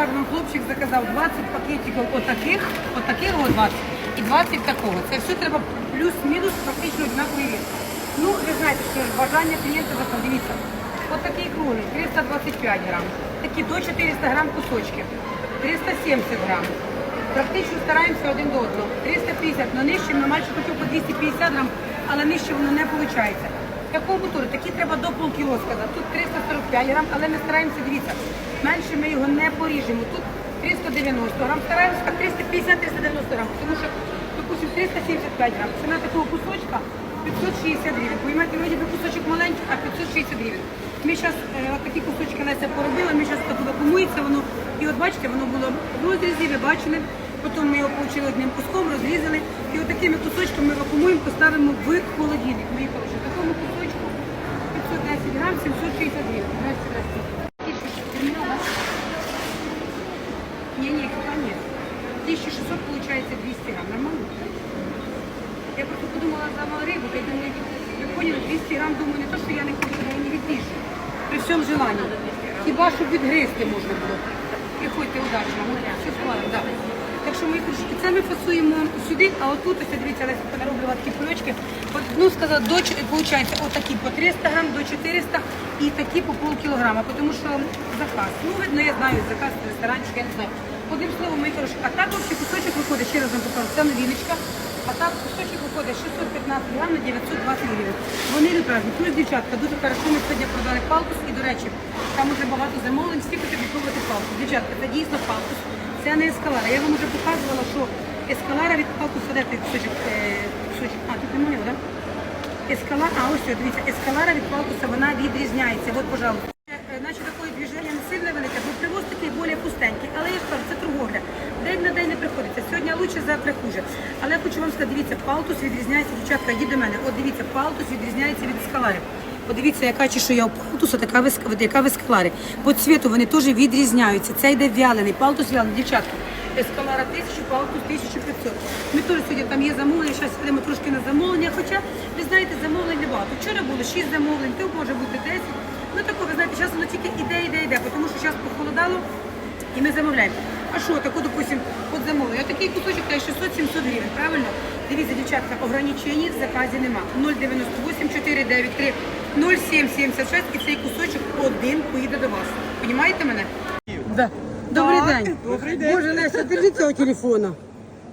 покажу вам хлопчик заказав 20 пакетиків отаких, отаких от 20 і 20 такого. Це все треба плюс-мінус фактично однаковий вес. Ну, ви знаєте, що бажання клієнта закон. Дивіться, отакий круглий, 325 грам. Такі до 400 грам кусочки, 370 грам. Практично стараємося один до одного. 350, але нижче ми майже хотів по 250 грам, але нижче воно не виходить. Такого кутури, такі треба до полкіло сказати. Тут 345 грам, але ми стараємося, дивіться, менше ми його не поріжемо. Тут 390 грам, стараємося 350-390 грам, тому що, допустим, 375 грам. Ціна такого кусочка 560 гривень. Поймаєте, вроді би кусочок маленький, а 560 гривень. Ми зараз е, такі кусочки Леся поробила, ми зараз вакуумується воно. І от бачите, воно було в розрізі, ви бачили. Потім ми його получили одним куском, розрізали. І от такими кусочками ми вакуумуємо, поставимо в холодильник. Мої хороші. Грам, 760 гривень. Здрасте, здрасте. Ні, пока ні. 1600 получается 200 грамм. Нормально? Я просто подумала за малу рибу, я думаю, ви поняли, 200 грамм, думаю, не то, що я не хочу, я не відріжу. При всьому желанні. Хіба щоб відгризти можна було. Приходьте удачно, все складно, да. Так що ми кружки, це ми фасуємо сюди, а отут, ось дивіться, Леся понароблювала такі. От, Ну, сказала, до, получається, отакі по 300 грам, до 400 і такі по полкілограма, тому що заказ. Ну, видно, я знаю, заказ ресторанчик, я не знаю. Одним словом, мої хороші, а так взагалі кусочок виходить, ще раз вам покажу, це новіночка. А так кусочок виходить 615 грам на 920 гривень. Вони не. Плюс дівчатка, дуже хорошо, ми сьогодні продали палкус і, до речі, там уже багато замовлень, всі хочуть відпробувати палкус. Дівчатка, це дійсно палкус. Це не ескалара. Я вам вже показувала, що ескалара від палкуса, де той кусочок, е, а, тут немає, так? Ескалара, а ось, дивіться, ескалара від палкуса, вона відрізняється. От, пожалуйста. Е, Наче такої движення не сильно велике, бо привоз такий більш пустенький. Але я ж кажу, це торговля. День на день не приходиться. Сьогодні лучше, завтра хуже. Але я хочу вам сказати, дивіться, палтус відрізняється, дівчатка, йдіть до мене. От дивіться, палтус відрізняється від ескалари. Подивіться, яка чешуя у палтуса, така яка в ескаларі. По цвіту вони теж відрізняються. Це йде вялений, палтус вялений, дівчатка. Ескалара 1000, палтус 1500. Ми теж сьогодні там є замовлення, зараз йдемо трошки на замовлення. Хоча, ви знаєте, замовлень небагато. Вчора було 6 замовлень, то може бути 10. Ну тако, ви знаєте, зараз воно тільки іде, іде, іде, тому що зараз похолодало і ми замовляємо. А що, таку, допустим, от замовлення, такий кусочок та 600-700 гривень, правильно? Дивіться, дівчатка, ограничень в заказі нема. 098 493 0776 і цей кусочок один поїде до вас. Понімаєте мене? Да. Добрий день. Добрий день. Боже, Леся, держи цього телефона.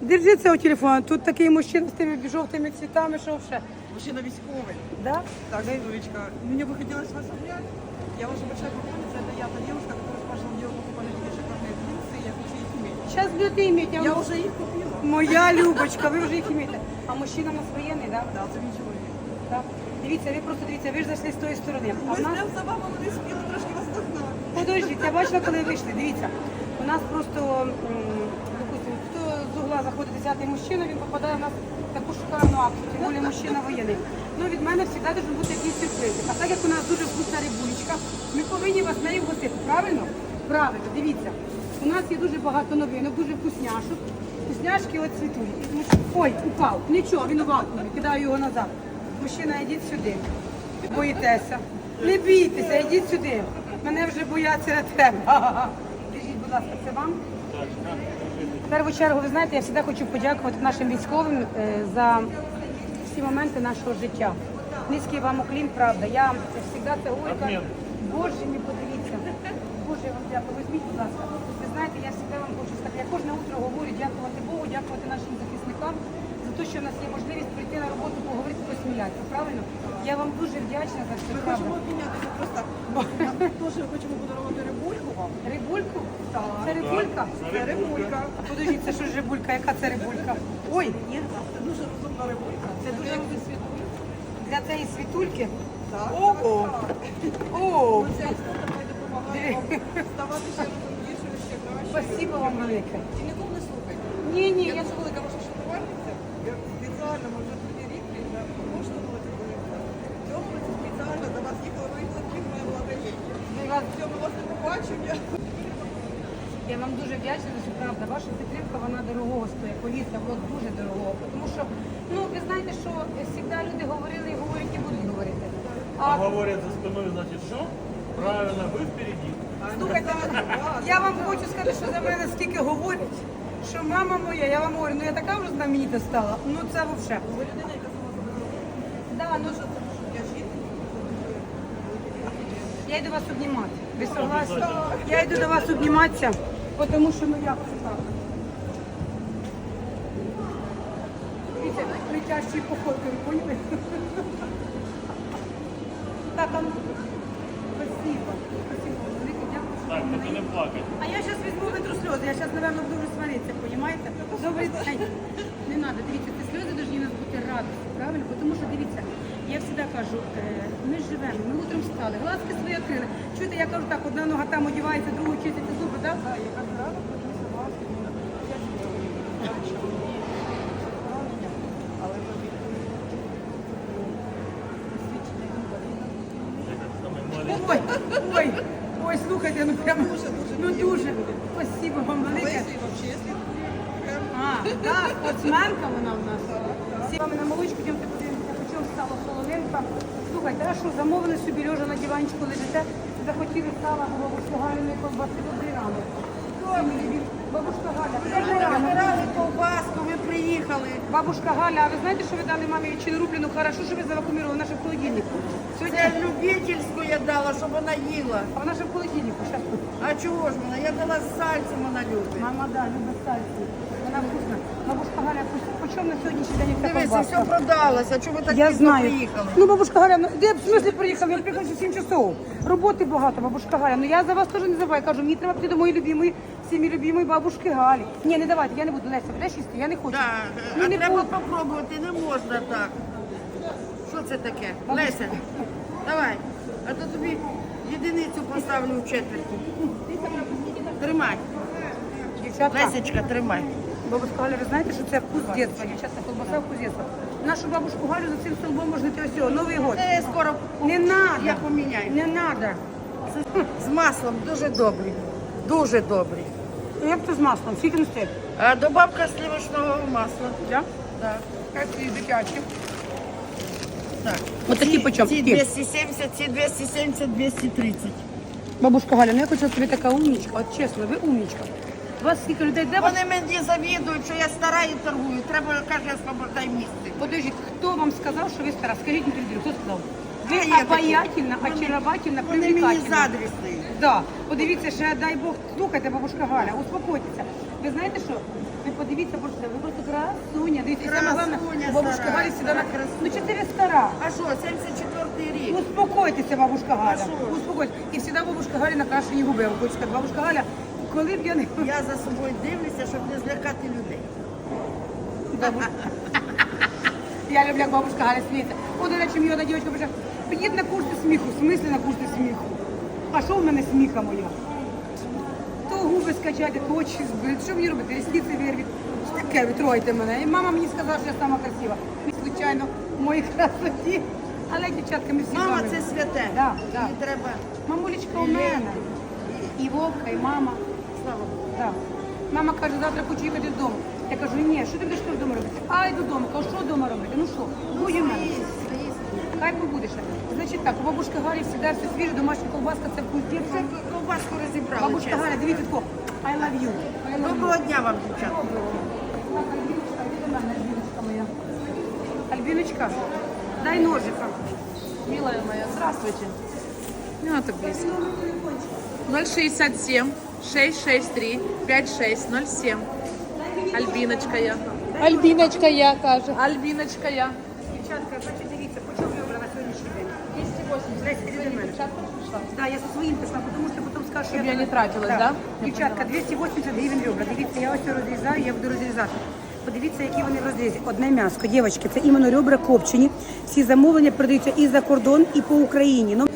Держи цього телефона. Тут такий мужчина з тими жовтими цвітами, що ще. Мужчина військовый. Да? Так, Юлечка, мне бы хотелось вас обнять. Я ваша большая поклонница. Это я, та девушка, которая спрашивала, где вы покупали такие шикарные джинсы. Я хочу их иметь. Зараз будете іметь. Я уже их купила. Моя Любочка, ви вже їх імієте. А мужчина у нас воєнний, так? Да, це мій чоловік. Да? Дивіться, ви просто дивіться, ви ж зайшли з тої сторони. А Ми в нас, за вами не спіли трошки вас догнати. подождіть, я бачила, коли вийшли. Дивіться, у нас просто, м, допустимо, хто з угла заходить десятий мужчина, він попадає в нас в таку шикарну акцію, тим більше мужчина воєнний. Ну, від мене завжди дуже бути якісь сюрпризи. А так як у нас дуже вкусна рибулечка, ми повинні вас нею гостити, правильно? Правильно, дивіться. У нас є дуже багато новинок, дуже вкусняшок. Вкусняшки от цвітуть. Ой, упав. Нічого, він у вакуумі, кидаю його назад. Мужчина, йдіть сюди. Боїтеся. Не бійтеся, йдіть сюди. Мене вже бояться не треба. Скажіть, будь ласка, це вам? В першу чергу, ви знаєте, я завжди хочу подякувати нашим військовим е, за всі моменти нашого життя. Низький вам уклін, правда. Я завжди це говорю. Боже, мій подивіться. Боже, я вам дякую. Візьміть, будь ласка. Ви знаєте, я завжди вам хочу сказати, я кожне утро говорю дякувати Богу, дякувати нашим захисникам за те, що в нас є можливість прийти на роботу, поговорити, посміятися. Правильно? Я вам дуже вдячна за це. Ми правда. хочемо обмінятися просто. Ми теж хочемо подарувати рибульку вам. Рибульку? Так. Це рибулька? Це рибулька. А подождіть, це що ж рибулька? Яка це рибулька? Ой, Ні, це дуже розумна рибулька. Це дуже для цієї світульки. Так. Ого! О, має допомагає вам ставати ще розумнішою, ще краще. спасибо вам велике. І ніколи не слухайте. Ні, ні, Я я дуже велика ваша шанувальниця. Я спеціально, може, тоді рік вже коштувала були. В цьому році спеціально до вас їхала, ви їхали, моя була вас Все, ми вас не побачимо. Я Я вам дуже вдячна за цю правду. Ваша підтримка вона дорогого стоїть. Повірте, воно дуже дорогого. Тому що, ну ви знаєте, що завжди люди говорили і говорять, і будуть говорити. А говорят за спиной, значит, что? Правильно, вы впереди. А Слухайте, я вам хочу сказати, що за мене скільки говорять, що мама моя, я вам говорю, ну я така вже знаменита стала. Ну це взагалі. Ви людина, яка сама. Да, ну, що я я йду вас обнімати. Ви согласні? Я йду до вас обніматися, тому що ну як це так. Дивіться, летящий походкою, поняли? Так, а ну, спасибо. Спасибо, велике дякую. Так, ви не плакать. А я зараз візьму витру сльози, я зараз, напевно, буду сваритися? Добрий день. Не треба, дивіться, ці сльози повинні нас бути радості, правильно? Тому що, дивіться, я завжди кажу, е, ми живемо, ми утром встали, глазки свої відкрили. Чуєте, я кажу так, одна нога там одівається, другу чиститься зуби, так? Да, я каждый раз подивлюся вас, але. Ой, ой, ой, слухайте, ну прямо, Дуже, дуже ну дуже. Спасибо вам велике. Лесі, вообще, якщо прям А, так, спортсменка вона в нас. Всі вами на молочку, йдемте подивимося, по чому стала солонинка. Слухайте, а що, замовили собі лежа на диванчику лежите, захотіли сала, бабушка Галіної колбаси, добрий ранок. Бабушка Галя, добрий ранок. Збирали ковбаску, ми приїхали. Бабушка Галя, а ви знаєте, що ви дали мамі ветчину рублену? Хорошо, що ви завакумірували наше в холодильнику. Сьогодні, любительську я дала, щоб вона їла. а вона ще в холодильнику. Щас. А чого ж вона? Я дала з сальцем, вона любить. Мама, да, любить сальці. Вона вкусна. Бабушка Галя, по чому на сьогоднішній день ця Дивися, колбаска? все продалося. Чому ви так Я пізно знаю. приїхали? Ну, бабушка Галя, ну де в смислі приїхав? Я приїхав 7 часов. Роботи багато, бабушка Галя. Ну я за вас теж не забуваю. Кажу, мені треба піти до моєї любимої, всімі любимої бабушки Галі. Ні, не давайте, я не буду. Леся, будеш їсти? Я не хочу. Да, Ну, а не треба буду. попробувати, не можна так. Це таке? Леся, давай. А то тобі єдиницю поставлю в четверті. Тримай. Дівчатка, Лесечка, тримай. бабушка Галя, ви знаєте, що це вкус дитинства? Дівчатка, колбаса вкус дитинства. Нашу бабушку Галю за цим столбом можна йти ось, Новий год. Е, скоро Не надо. я поміняю. Не надо. З маслом дуже добрий. Дуже добрий. Як це з маслом? Скільки не стоїть? А добавка сливочного масла. Да? Так. Ці дитячі. Так. Такі по? Ці Ті. 270, ці 270, 230. Бабушка Галя, ну я хочу ви така умнічка. От чесно, ви умнічка. У вас скільки людей, де вас? Вони мені завідують, що я стара і торгую. Треба, каже, освобождай місце. Подождіть, хто вам сказав, що ви стара? Скажіть мені, хто сказав? Ви А я обаятельна, очаровательна, Вони мені привлекательна. Да. Подивіться, ще дай Бог, слухайте, бабушка Галя, успокойтеся. Ви знаєте що? Ви подивіться, боже, ви просто красуня. Дивіться, саме головне, Красуня бабушка стара, Галя сюди на стара красуня. Ну, чи ти ви стара? А що, 74-й рік? Успокойтеся, бабушка Галя. Що? Успокойтеся. І завжди бабушка Галя накрашені губи. Хочу сказати, бабушка Галя, коли б я не... Я за собою дивлюся, щоб не злякати людей. Я люблю, як бабушка Галя сміється. О, до речі, мені одна дівчинка пише, підіть на курси сміху. В смислі на курси сміху? А що в мене сміха моя? Губи скачати, то. Що мені робити? Рісниці вирвіть. Що таке, ви троїте мене. І мама мені сказала, що я сама красива. І, Звичайно, в моїй красоті. Але, дівчатка, ми всі з Мама вами. це святе. Да, да. Її треба. Мамулечка у мене. І Вовка, і мама. Слава Богу. Да. Мама каже, завтра хочу їхати додому. Я кажу, ні, що ти будеш вдома робити? А йду додому. Кажу, що вдомо робити? Ну що, будь у мене. Хай побудеш. Значить так, у бабушки Галі завжди все свіже, домашня колбаска, це вкусні. Вже ковбаску розібрали. Бабушка чесно. Галя, дивіться тако. I love you. I love you. Доброго дня вам, дівчата. Так, Альбіночка, йди до мене, Альбіночка моя. Альбіночка, дай ножика. Милая моя, здравствуйте. Не надо так близко. 067 663 5607. Альбиночка я. Альбіночка я каже. Альбиночка я. Дівчатка, значить, дивіться, по чому ребра на сьогоднішній день? 280. Леся, іди до мене. Да, я со своїм писала, тому що потім скажу, що Щоб я не тратилась, да? Я Дівчатка, 280 гривень ребра. Дивіться, я ось розрізаю, я буду розрізати. Подивіться, які вони в розрізі. Одне м'яско. Дівчатки, це іменно ребра копчені. Всі замовлення продаються і за кордон, і по Україні. Ну...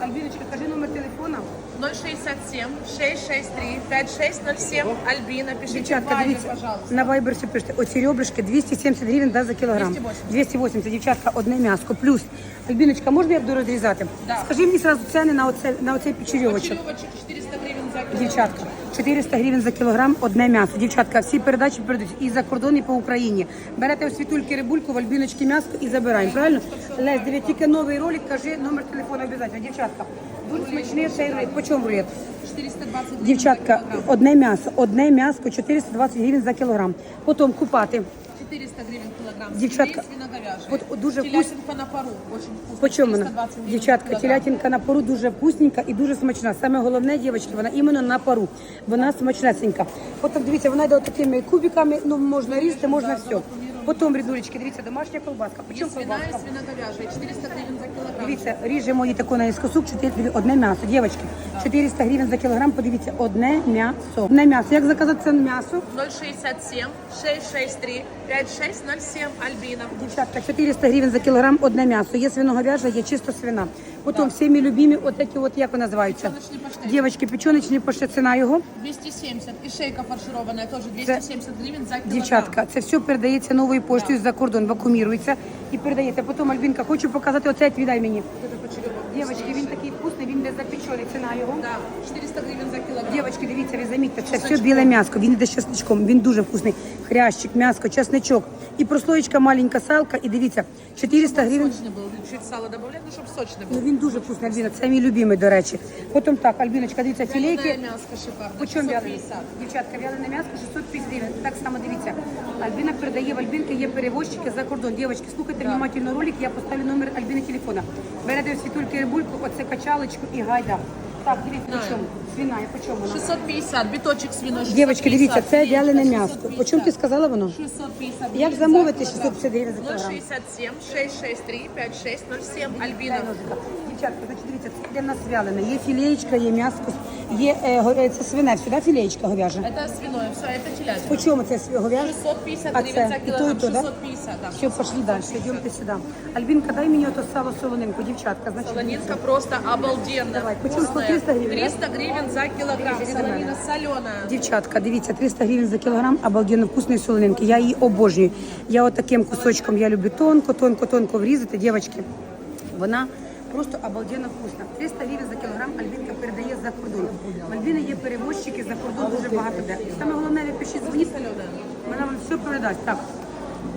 Альбіночка, кажи номер телефона. 067 663 5607. Альбина, пишите Дівчатка, Вайбер, дивіться, пожалуйста. на Viber все пишете. Оці ребрышки 270 гривень да, за кілограм. 280. 280. Дівчатка, одне м'яско. Плюс, Альбіночка, можна я буду розрізати? Да. Скажи мені сразу ціни на, оце, на оцей печерьовочок. Черевочек 400 гривен за килограмм. Дівчатка, 400 гривень за кілограм, одне м'ясо. Дівчатка, всі передачі передають і за кордон, і по Україні. Берете у світульки рибульку, в альбіночки м'ясо і забираємо. Правильно? Лесь, диві, тільки новий ролик, кажи номер телефону обов'язково. Дівчатка, Дуже смачний цей. По чому рулет? 420 гривен Дівчатка, за одне м'ясо, одне м'ясо 420 гривень за кілограм. Потім купати. 400 гривен килограмм. Свиноговяжье. вот дуже Телятинка на пару. Очень вкусно. По чому вона? 420 гривен Дівчатка, телятинка на пару дуже вкусненька і дуже смачна. Саме головне, дівчатки, вона іменно на пару. Вона смачнесенька. Потім дивіться, вона йде такими кубиками, ну можна різати, можна все. Потім, рідулечки, дивіться, домашня колбаска. По чому Есть свиная колбаска? свиноговяжья. 400 гривен за килограмм. Дивіться, ріжемо її таку наїскосук, 4, одне м'ясо. Дівчатки, 400 гривень за кілограм, подивіться, одне м'ясо. Одне м'ясо. Як заказати це м'ясо? 067 663 5607 Альбина. Дівчатка, 400 гривень за кілограм, одне м'ясо. Є свиноговяжа, є чисто свина. Потім всі мій любимі, от такі от, як вони називаються? Печоночний паштет. Дівчатки, печоночні паштет, ціна його. 270. И шейка фаршированная тоже 270 гривен за килограмм. Дівчатка, це все передається новою поштою за кордон, вакуумірується і передається. Потім, Альбінка, хочу показати оце, віддай мені. Дівчатки, він такий вкусний, він не запечений, ціна його. Да, 400 гривен за килограмм. Дівчатки, дивіться, ви замітьте, це все біле м'ясо, він йде з чесничком, він дуже вкусний. Хрящик, м'яско, чесничок. І прослоєчка маленька салка, і дивіться, 400 гривень. Сочный был. Чуть сало добавлять, ну, чтобы сочный Ну был. він дуже вкусний, Альбіна, це мій любимий, до речі. Потім так, Альбіночка, дивіться, Вяленое філейки. мяско шикарное. По чому вялене? 650. Дівчатка, вялене м'ясо 650 гривень. Так само дивіться. Альбіна передає в Альбінки, є перевозчики за кордон. Дівчатки, слухайте внимательно ролик, я поставлю номер Альбіни телефона. Берете світульки рибульку, оце качалочку і гайда. Так, дивіться, по чому? Свина, по чому вона? 650, биточек свиной 650. Дівчатки, дивіться, це филейка вялене м'ясо. 650. По чому ти сказала воно? 650 Як замовити за 650 гривень за кілограм? 067 663 5607 Альбина. Дівчатка, значить, дивіться, це в нас вялене. Є філеєчка, є м'ясо, є е, го- е, це свине, сюди філеєчка говяжа. Это свиное, все, это По телятина. чому це говяжа? 650 А гривен це за і то, і килограмм. то, да? 650, да. Все, пошли далі, йдемте сюди. Альбінка, дай мені ото сало солонинку, дівчатка. Значить, Солонинка просто обалденная. Давай, почему вкусная. 300 гривен, да? 300 гривен за килограмм. Иди до Солонина мене. соленая. Дівчатка, дивіться, 300 гривень за кілограм, обалденно вкусної солонинки. Я її обожнюю. Я от таким кусочком, я люблю тонко, тонко, тонко врізати, дівчатки. Вона просто обалденно вкусна. 300 гривень за кілограм Альбінка передає за кордон. В Альбіни є перевозчики за кордон дуже багато де. Саме головне, ви пишіть, дзвоніть, вона вам все передасть. Так,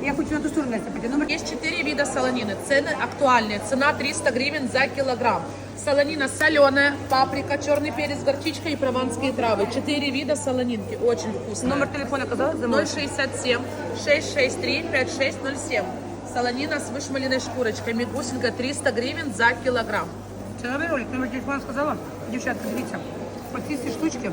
я хочу на ту сторону Настя, піти. Номер Есть 4 вида солонины. Цены актуальные. Цена 300 гривен за килограмм. Солонина соленая, паприка, черный перец, горчичка и прованские травы. 4 вида солонинки. Очень вкусно. номер телефона замовити? 067 663 5607. Солонина с вышмаленной шкурочкой. Мигусинка 300 гривен за килограмм. Це новий ролик, номер телефона сказала. Дівчатка, дивіться, оці всі штучки,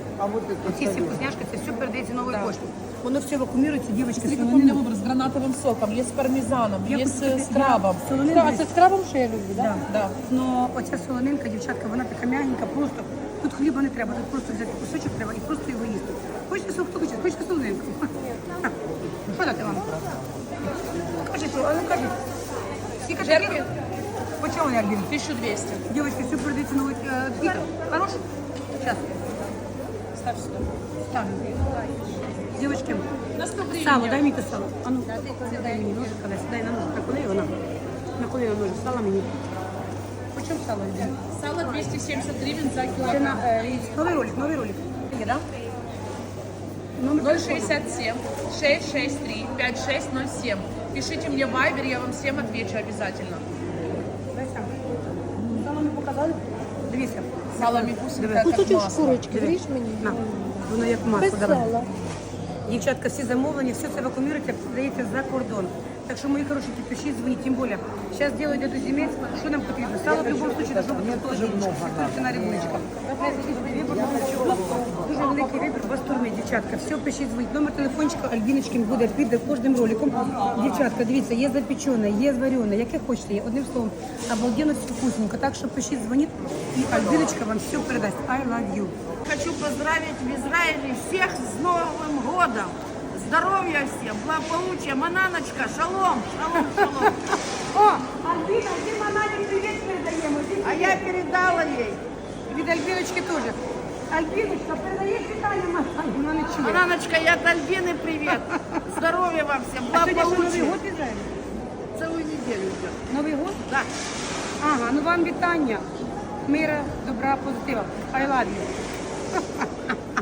оці всі вкусняшки, це все передається новою поштою. Воно все вакуумірується, дівчатки, Смотри, какой у меня солонина. выбор с гранатовым соком, есть с пармезаном, Я есть хочу э, с сказати, крабом. я солонину- А це з крабом, що я люблю, так? Да. Да. Но оця солонинка, дівчатка, вона така м'ягенька, просто тут хліба не треба, тут просто взяти кусочок треба і просто його їсти. Хочете сол, хто хоче? Хочете солонинку? Ха. Що дати вам? Кажіть, а ну кажіть. Скільки Жерки? такі? По чому не Альбін? 1200. Девочки, все передається новий е, Віка. Хорош? Сейчас. Ставь сюда. Ставлю. Девочки, На 100 гривен. сало, я. дай мені те сало. А ну, дай мені ножик, Олесь, дай на ножик. На коли вона? На коли ножик? Сало мені. По чому сало, Альбін? Сало 270 гривен за Це килограмм. на, е, новий ролик, новий ролик. Є, да? Номер 067 663 5607. Пишите мне в Viber, я вам всем отвечу обязательно. Сало Кусочок масло. шкурочки, вріж мені. На, воно як масло, Без давай. сала. Дівчатка, всі замовлені, все це вакуумірується, продається за кордон. Так що, мої хороші, пишіть, дзвоніть, тим більше. Зараз делають до зимець, що нам потрібно? Сало в будь-якому випадку должно бути в холодильничку. Ціна рибулечка. Дуже великий вибір бастурми, дівчатка. Все, пишіть, дзвоніть. Номер телефончика Альбіночки буде під кожним роликом. Дівчатка, дивіться, є запечене, є зварене, яке хочете, є. Одним словом, обалденно все вкусненько. Так що пишіть, дзвоніть, і Альбіночка вам все передасть. I love you. Хочу поздравить в Израиле всех с Новым годом. Здоровья всем, благополучия, Мананочка, шалом, шалом, шалом. О, Альбіна, ти Манані привіт передаємо. А я передала ей. Від Альбіночки теж. Альбіночка, передаєш вітання Манані, вона не чує. Мананочка, я от Альбины привет. Здоровья вам всем, А сьогодні що, Новий благополучия. год в Ізраїлі? Целую неделю идет. Новий год? Да. Ага, ну вам вітання. Мира, добра, позитива. I love you.